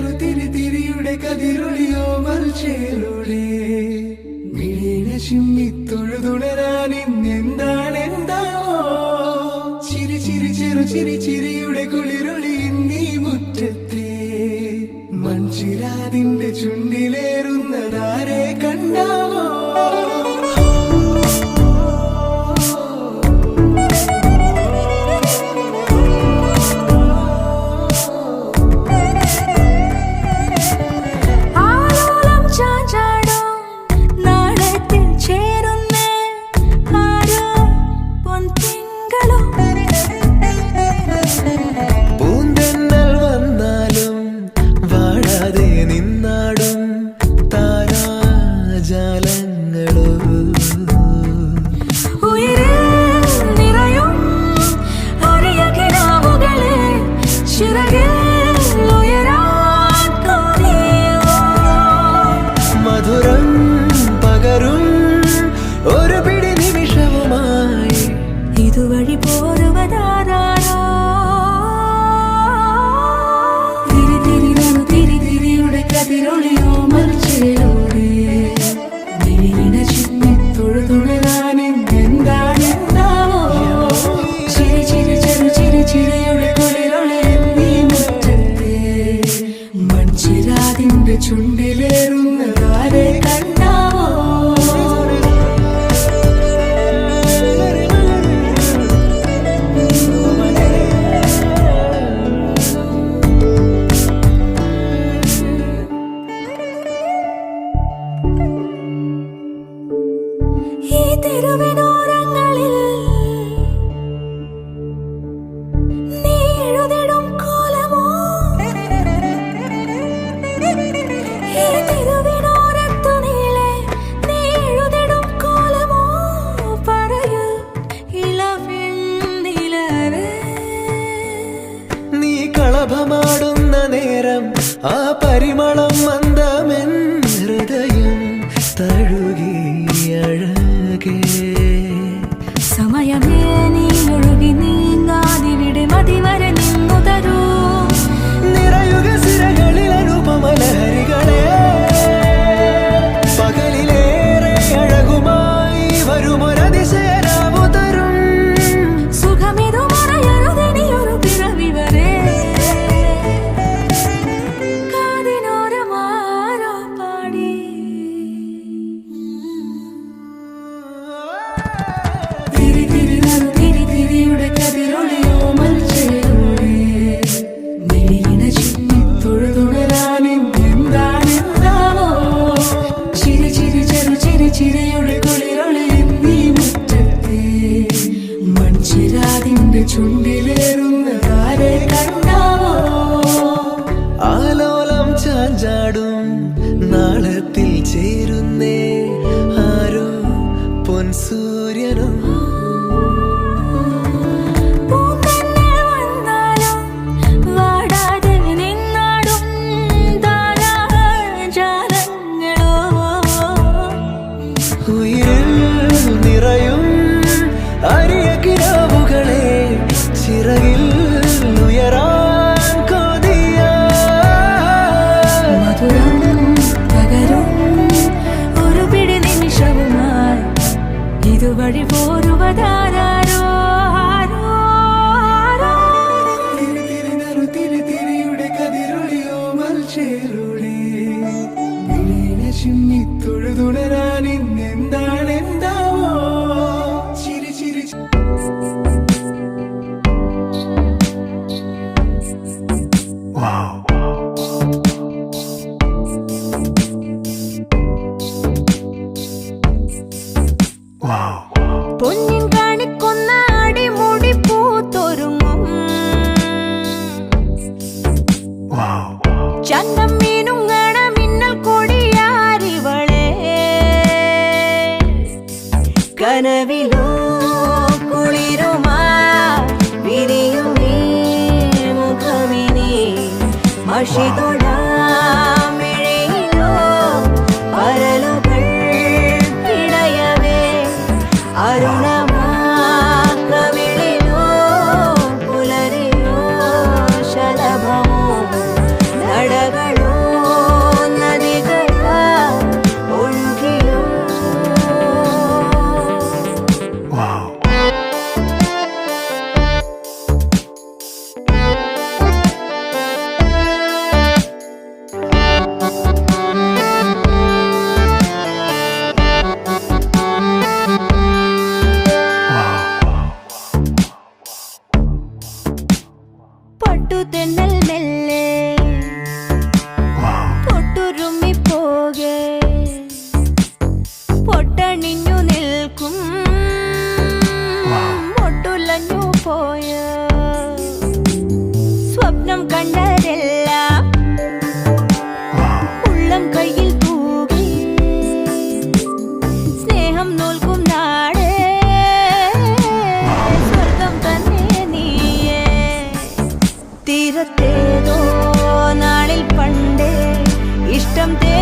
ചെറു തിരി തിരിയുടെ കതിരൊളിയോ മൽച്ചേലുളേ മിഴിന ചിമ്മി തൊഴുതുണരാൻ ഇന്നെന്താണ് എന്താണോ ചിരി ചിരി ചെറു ചിരി ചിരിയുടെ കുളിരൊളി നീ മുറ്റത്തെ. മൺചിരാതിന്റെ ചുണ്ടിലേ നേരം ആ പരിമളം മന്ദമെൻ ഹൃദയം തഴുകി അഴകേ. സമയമേ നീ ഒഴുകി നീങ്ങാതിവിടെ മതിവരെ തൊഴുതുണരാൻ ഇന്നെന്താണ് എന്താവോ ചിരി. ചിരി പൊന്നിൻ കാണിക്കൊന്ന അടിമുടി പൂത്തൊരുങ്ങും. ചന്തം കനവിലോ കുളിരുമാ വിരിയുമേ മുഖമിനി മഷികൊട തീരത്തേതോ നാളിൽ പണ്ടേ ഇഷ്ടം തേ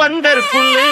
வந்தற்குள்ளே